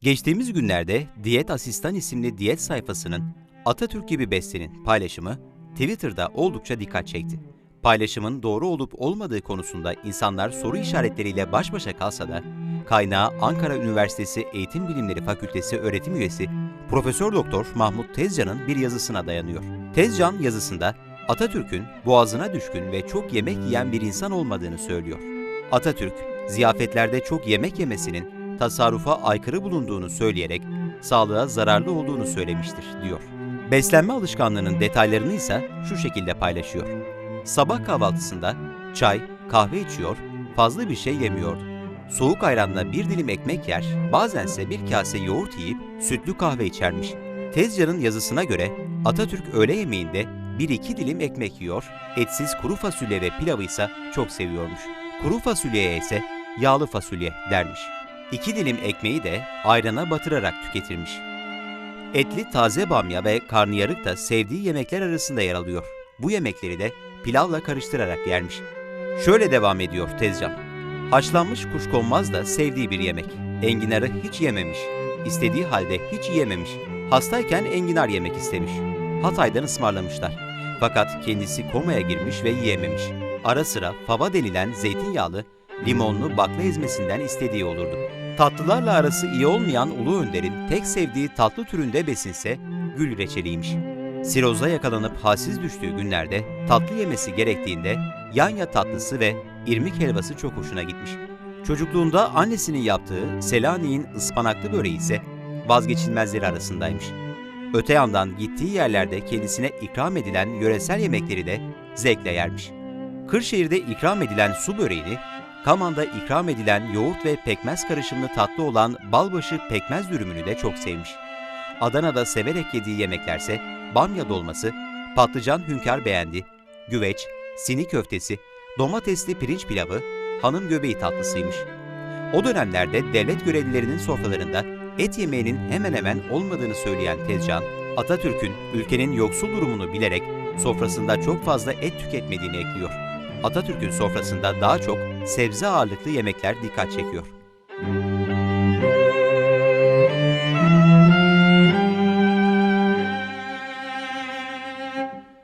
Geçtiğimiz günlerde Diyet Asistan isimli diyet sayfasının Atatürk gibi beslenin paylaşımı Twitter'da oldukça dikkat çekti. Paylaşımın doğru olup olmadığı konusunda insanlar soru işaretleriyle baş başa kalsa da kaynağı Ankara Üniversitesi Eğitim Bilimleri Fakültesi öğretim üyesi Profesör Doktor Mahmut Tezcan'ın bir yazısına dayanıyor. Tezcan yazısında Atatürk'ün boğazına düşkün ve çok yemek yiyen bir insan olmadığını söylüyor. Atatürk, ziyafetlerde çok yemek yemesinin tasarrufa aykırı bulunduğunu söyleyerek sağlığa zararlı olduğunu söylemiştir, diyor. Beslenme alışkanlığının detaylarını ise şu şekilde paylaşıyor. Sabah kahvaltısında çay, kahve içiyor, fazla bir şey yemiyordu. Soğuk ayranla bir dilim ekmek yer, bazense bir kase yoğurt yiyip sütlü kahve içermiş. Tezcan'ın yazısına göre Atatürk öğle yemeğinde bir iki dilim ekmek yiyor, etsiz kuru fasulye ve pilavı ise çok seviyormuş. Kuru fasulyeye ise yağlı fasulye dermiş. İki dilim ekmeği de ayrana batırarak tüketirmiş. Etli taze bamya ve karnıyarık da sevdiği yemekler arasında yer alıyor. Bu yemekleri de pilavla karıştırarak yermiş. Şöyle devam ediyor Tezcan. Haşlanmış kuşkonmaz da sevdiği bir yemek. Enginarı hiç yememiş. İstediği halde hiç yiyememiş. Hastayken enginar yemek istemiş. Hatay'dan ısmarlamışlar. Fakat kendisi komaya girmiş ve yiyememiş. Ara sıra fava denilen zeytinyağlı, limonlu bakla ezmesinden istediği olurdu. Tatlılarla arası iyi olmayan Ulu Önder'in tek sevdiği tatlı türünde besinse gül reçeliymiş. Sirozda yakalanıp halsiz düştüğü günlerde tatlı yemesi gerektiğinde yanya tatlısı ve irmik helvası çok hoşuna gitmiş. Çocukluğunda annesinin yaptığı Selanik'in ıspanaklı böreği ise vazgeçilmezleri arasındaymış. Öte yandan gittiği yerlerde kendisine ikram edilen yöresel yemekleri de zevkle yermiş. Kırşehir'de ikram edilen su böreğini, Kaman'da ikram edilen yoğurt ve pekmez karışımlı tatlı olan balbaşı pekmez dürümünü de çok sevmiş. Adana'da severek yediği yemeklerse bamya dolması, patlıcan hünkâr beğendi, güveç, sini köftesi, domatesli pirinç pilavı, hanım göbeği tatlısıymış. O dönemlerde devlet görevlilerinin sofralarında et yemeğinin hemen hemen olmadığını söyleyen Tezcan, Atatürk'ün ülkenin yoksul durumunu bilerek sofrasında çok fazla et tüketmediğini ekliyor. Atatürk'ün sofrasında daha çok sebze ağırlıklı yemekler dikkat çekiyor.